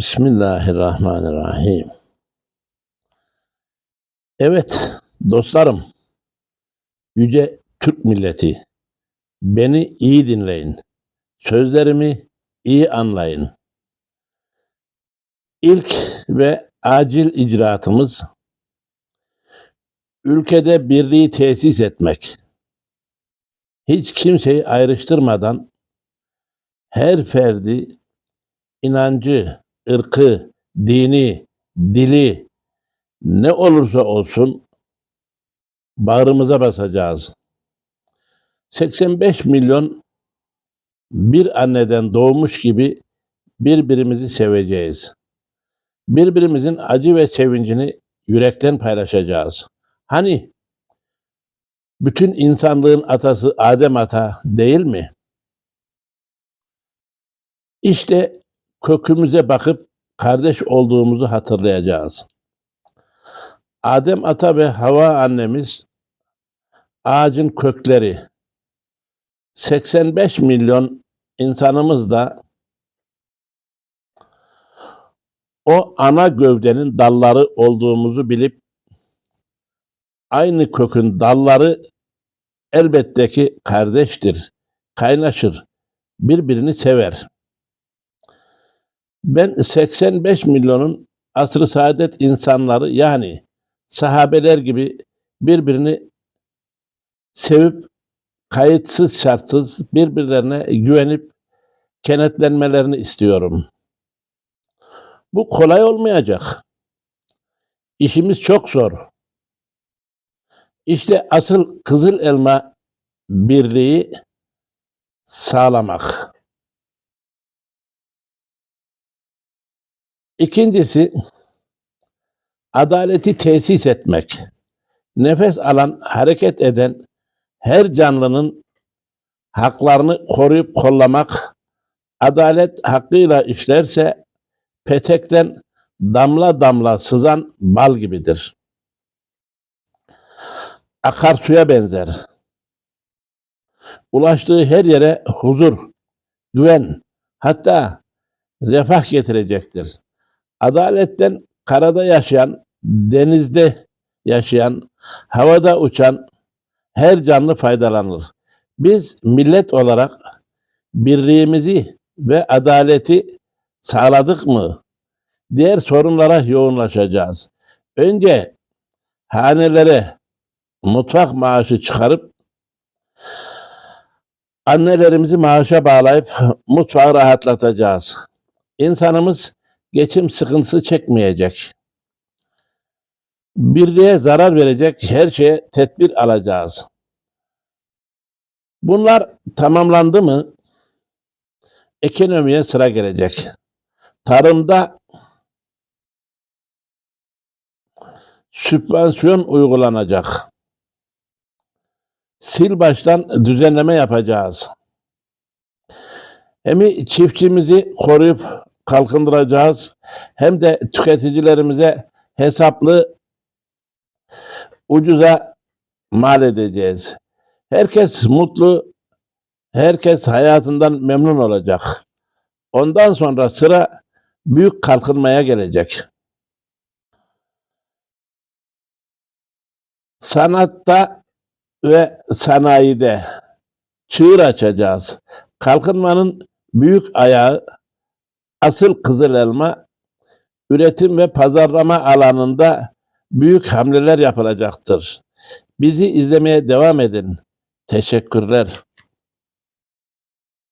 Bismillahirrahmanirrahim. Evet dostlarım, yüce Türk milleti, beni iyi dinleyin, sözlerimi iyi anlayın. İlk ve acil icraatımız ülkede birliği tesis etmek. Hiç kimseyi ayrıştırmadan her ferdi inancı, ırkı, dini, dili ne olursa olsun bağrımıza basacağız. 85 milyon bir anneden doğmuş gibi birbirimizi seveceğiz. Birbirimizin acı ve sevincini yürekten paylaşacağız. Hani bütün insanlığın atası Adem Ata değil mi? İşte kökümüze bakıp kardeş olduğumuzu hatırlayacağız. Adem Ata ve Hava annemiz ağacın kökleri. 85 milyon insanımız da o ana gövdenin dalları olduğumuzu bilip aynı kökün dalları elbette ki kardeştir, kaynaşır, birbirini sever. Ben 85 milyonun asr-ı saadet insanları yani sahabeler gibi birbirini sevip kayıtsız şartsız birbirlerine güvenip kenetlenmelerini istiyorum. Bu kolay olmayacak. İşimiz çok zor. İşte asıl kızıl elma birliği sağlamak. İkincisi adaleti tesis etmek. Nefes alan, hareket eden her canlının haklarını koruyup kollamak, adalet hakkıyla işlerse petekten damla damla sızan bal gibidir. Akarsuya benzer. Ulaştığı her yere huzur, güven, hatta refah getirecektir. Adaletten karada yaşayan, denizde yaşayan, havada uçan her canlı faydalanır. Biz millet olarak birliğimizi ve adaleti sağladık mı? Diğer sorunlara yoğunlaşacağız. Önce hanelere mutfak maaşı çıkarıp annelerimizi maaşa bağlayıp mutfağı rahatlatacağız. İnsanımız geçim sıkıntısı çekmeyecek. Birliğe zarar verecek her şeye tedbir alacağız. Bunlar tamamlandı mı ekonomiye sıra gelecek. Tarımda sübvansiyon uygulanacak. Sil baştan düzenleme yapacağız. Hem çiftçimizi koruyup kalkındıracağız hem de tüketicilerimize hesaplı ucuza mal edeceğiz. Herkes mutlu, herkes hayatından memnun olacak. Ondan sonra sıra büyük kalkınmaya gelecek. Sanatta ve sanayide çığır açacağız. Kalkınmanın büyük ayağı asıl kızıl elma üretim ve pazarlama alanında büyük hamleler yapılacaktır. Bizi izlemeye devam edin. Teşekkürler.